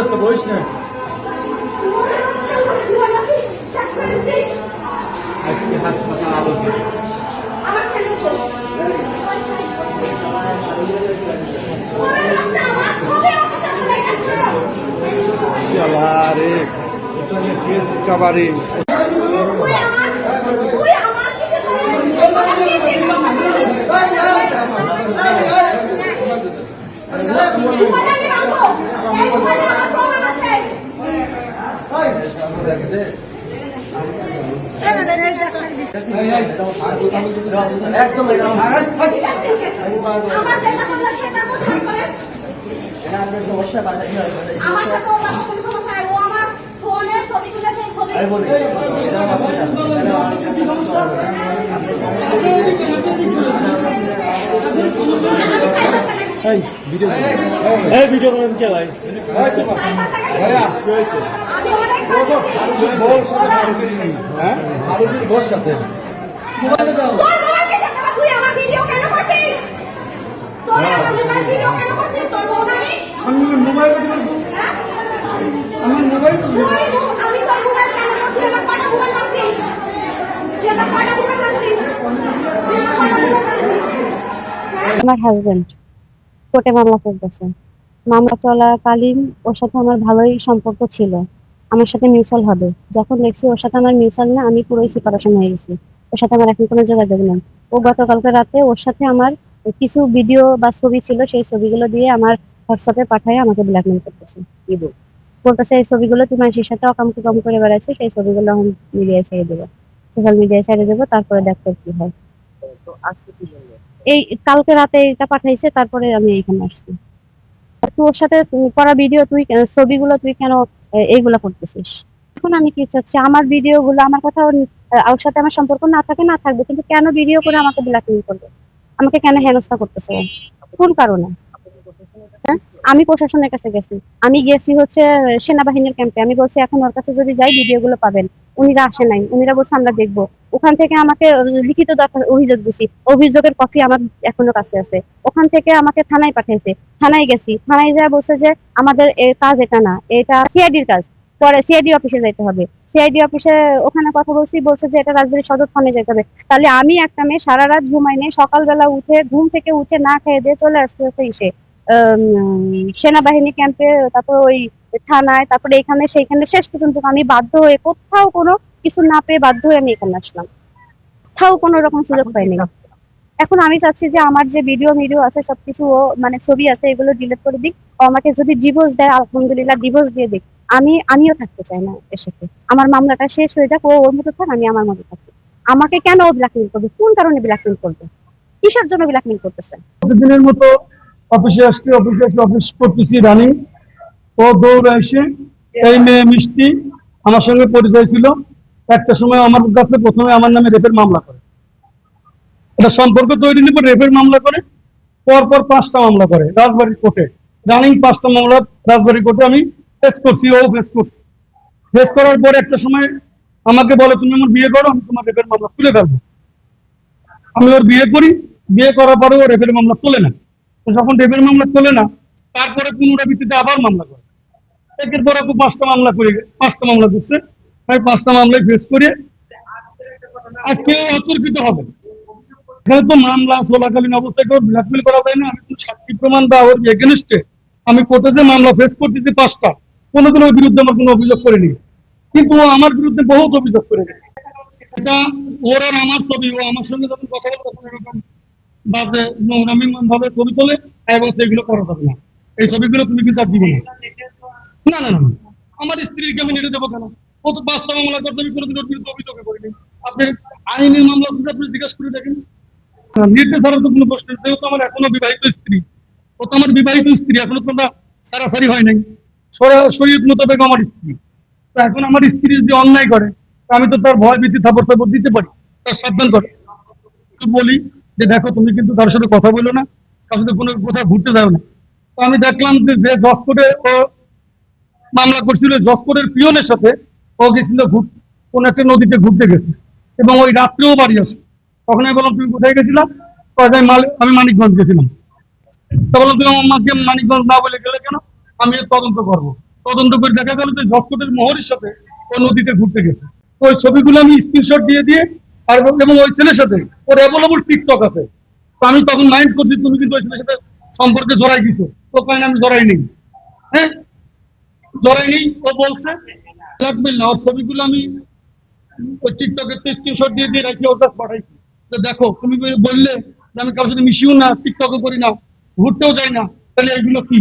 আন্দাজটা বলিস না আজকে হাত পাতা আলো দিয়ে। শালা রে কেস কাবারি একদম এরকম হারান। আমার যেটা হলো সেটার মধ্যে হাত করেন। এটা আপনার সমস্যা বাধা কি হয়? আমার সাথে ওর বাসার কোনো সমস্যা নাই। ও আমার ফোনের ছবি তুলে সেই ছবি আমি বলি, এটা হসপিটাল। এখানে আমার কাছে কোনো সমস্যা হবে না। আপনি এই ভিডিও করেন কে ভাই? ভাইয়া, হ্যাঁ? সাথে। আমার ভিডিও কেন করছিস? তোর আমার মোবাইল ভিডিও কেন করছিস? তোর বোন আমি হ্যাঁ? হ্যাঁ? আমার হাজবেন্ড কোর্টে মামলা করতেছে। মামলা চলাকালীন ওর সাথে আমার ভালোই সম্পর্ক ছিল। আমার সাথে মিউচুয়াল হবে। যখন দেখছি ওর সাথে আমার মিউচুয়াল না আমি পুরোই সেপারেশন হয়ে গেছি। ওর সাথে আমার এখন কোনো যোগাযোগ নেই। ও গতকালকে রাতে ওর সাথে আমার কিছু ভিডিও বা ছবি ছিল সেই ছবিগুলো দিয়ে আমার হোয়াটসঅ্যাপে পাঠায় আমাকে ব্ল্যাকমেল করতেছে। বলতেছে এই ছবিগুলো তুই মানুষের সাথে অকামকে কম করে বেড়াইছে সেই ছবিগুলো এখন মিডিয়ায় ছেড়ে দেবো। সোশ্যাল মিডিয়ায় ছেড়ে দেবো তারপরে দেখতে কি হয়। এই কালকে রাতে এটা পাঠাইছে তারপরে আমি এখানে আসছি। তুই ওর সাথে করা ভিডিও তুই ছবিগুলো তুই কেন এইগুলা করতেছিস। এখন আমি কি চাচ্ছি? আমার ভিডিও গুলো আমার কথা ওর সাথে আমার সম্পর্ক না থাকে, না থাকবে, কিন্তু কেন ভিডিও করে আমাকে ব্ল্যাকমেল করবে? আমাকে কেন হেনস্থা করতেছে? কোন কারণে? হ্যাঁ? আমি প্রশাসনের কাছে গেছি। আমি গেছি হচ্ছে সেনাবাহিনীর ক্যাম্পে আমি বলছি, এখন ওর কাছে যদি যাই ভিডিও গুলো পাবেন। উনিরা আসে নাই। উনিরা বলছে, আমরা দেখব। ওখান থেকে আমাকে লিখিত অভিযোগ দিছি। অভিযোগের কপি আমার এখনও কাছে আছে। ওখান থেকে আমাকে থানায় পাঠাইছে। থানায় গেছি। থানায় যা বলছে যে আমাদের কাজ এটা না, এটা সিআইডির কাজ। পরে সিআইডি অফিসে যাইতে হবে। সিআইডি অফিসে ওখানে কথা বলছি, বলছে যে এটা রাজবাড়ী সদর থানায় যেতে হবে। তাহলে আমি একটা মেয়ে সারা রাত ঘুমাই নেই, সকালবেলা উঠে ঘুম থেকে উঠে না খেয়ে দিয়ে চলে আসতে হচ্ছে ইসে। সেনাবাহিনী ক্যাম্পে তারপর ওই থানায়, তারপরে এখানে, সেইখানে শেষ পর্যন্ত আমি বাধ্য হয়ে কোথাও কোনো কিছু না পেয়ে বাধ্য হয়ে আমি এখানে আসলাম। কোথাও কোনো রকম সুযোগ পাইনি। এখন আমি চাচ্ছি যে আমার যে ভিডিও ভিডিও আছে, সবকিছু ও মানে ছবি আছে, এগুলো ডিলিট করে দিক। ও আমাকে যদি ডিভোর্স দেয়, আলহামদুলিল্লাহ ডিভোর্স দিয়ে দিক। আমি, আমিও থাকতে চাই না এর সাথে। আমার মামলাটা শেষ হয়ে যাক, ও ওর মতো থাক, আমি আমার মতো থাকি। আমাকে কেন ও ব্ল্যাকমেল করবে? কোন কারণে ব্ল্যাকমেল করবে? কিসের জন্য ব্ল্যাকমেল করতেছে? মতো অফিসে আসছি, অফিসে এসে অফিস করতেছি রানিং। ও দৌড়ে এসে এই মেয়ে মিষ্টি আমার সঙ্গে পরিচয় ছিল। একটা সময় আমার কাছে প্রথমে আমার নামে রেপের মামলা করে। এটা সম্পর্ক তৈরি নিয়ে রেপের মামলা করে, পরপর পাঁচটা মামলা করে রাজবাড়ির কোর্টে। রানিং পাঁচটা মামলা রাজবাড়ি কোর্টে আমি ফেস করছি, ও ফেস করছি। ফেস করার পর একটা সময় আমাকে বলে, তুমি আমার বিয়ে করো, আমি তোমার রেপের মামলা তুলে ফেলব। আমি ওর বিয়ে করি, বিয়ে করার পরে ও রেপের মামলা তোলে না। যখন রেপের মামলা তোলে না, তারপরে পুনরাবৃত্তিতে আবার মামলা করে। একের পর আপু পাঁচটা মামলা করে, পাঁচটা মামলা দিচ্ছে আমি পাঁচটা মামলায় ফেস করে আজকে অতর্কিত হবে। এখানে তো মামলা চলাকালীন অবস্থায় কেউ ব্ল্যাকমেল করা যায় না। আমি কোনো সাক্ষী প্রমাণ বা ওর এগেনস্টে আমি কোর্টে যে মামলা ফেস করতেছি পাঁচটা কোনোদিন ওর বিরুদ্ধে আমার কোনো অভিযোগ করিনি। কিন্তু ও আমার বিরুদ্ধে বহুত অভিযোগ করে এটা ওর আর আমার ছবি, ও আমার সঙ্গে যখন কথা বলে তখন এরকম ভাবে ছবি তোলে, এবং সেগুলো করা যাবে না। এই ছবিগুলো তুমি কিন্তু আর দিবে না। না না। আমার আমি দেবো কেন? ও তো মামলা করতে আমি কোনোদিন অভিযোগ করিনি আপনি মামলা আপনি করে দেখেন কোনো প্রশ্ন যেহেতু আমার এখনও বিবাহিত স্ত্রী, ও তো আমার বিবাহিত স্ত্রী, এখনও সারাসারি হয় নাই। শরীয়ত মোতাবেক আমার স্ত্রী। তো এখন আমার স্ত্রী যদি অন্যায় করে আমি তো তার ভয় ভীতি থাপড় থাপড় দিতে পারি, তার সাবধান করে। বলি যে দেখো তুমি কিন্তু কারোর সাথে কথা বলো না, কারোর সাথে কোনো কোথাও ঘুরতে যাও না। তো আমি দেখলাম যে যে জসকোটে ও মামলা করছিল জসকোটের পিয়নের সাথে, ও গেছিল কোন একটা নদীতে ঘুরতে গেছে এবং ওই রাত্রেও বাড়ি আসে। তখন আমি বললাম, তুমি কোথায় গেছিলাম আমি আমি মানিকগঞ্জ গেছিলাম। তা বললাম, তুমি আমাকে মানিকগঞ্জ না বলে গেলে কেন? আমি তদন্ত করব। তদন্ত করে দেখা গেল যে জটকটের মোহরের সাথে ও নদীতে ঘুরতে গেছে। ওই ছবিগুলো আমি স্ক্রিনশট দিয়ে দিয়ে আর এবং ওই ছেলের সাথে, ওর অ্যাভেলেবল টিকটক আছে। আমি তখন মাইন্ড করছি, তুমি কিন্তু ওই ছেলের সাথে সম্পর্কে জড়াই দিত তো কারণে আমি জড়াই নেই। হ্যাঁ? জড়াই নেই, ও বলছে ব্ল্যাকমেল না, ওর ছবিগুলো আমি ওই টিকটকের স্ক্রিনশট দিয়ে দিয়ে রাখি পাঠাইছি। তো দেখো, তুমি বললে আমি কারোর সাথে মিশিও না টিকটকও করি না, ঘুরতেও যাই না, তাহলে এগুলো কি?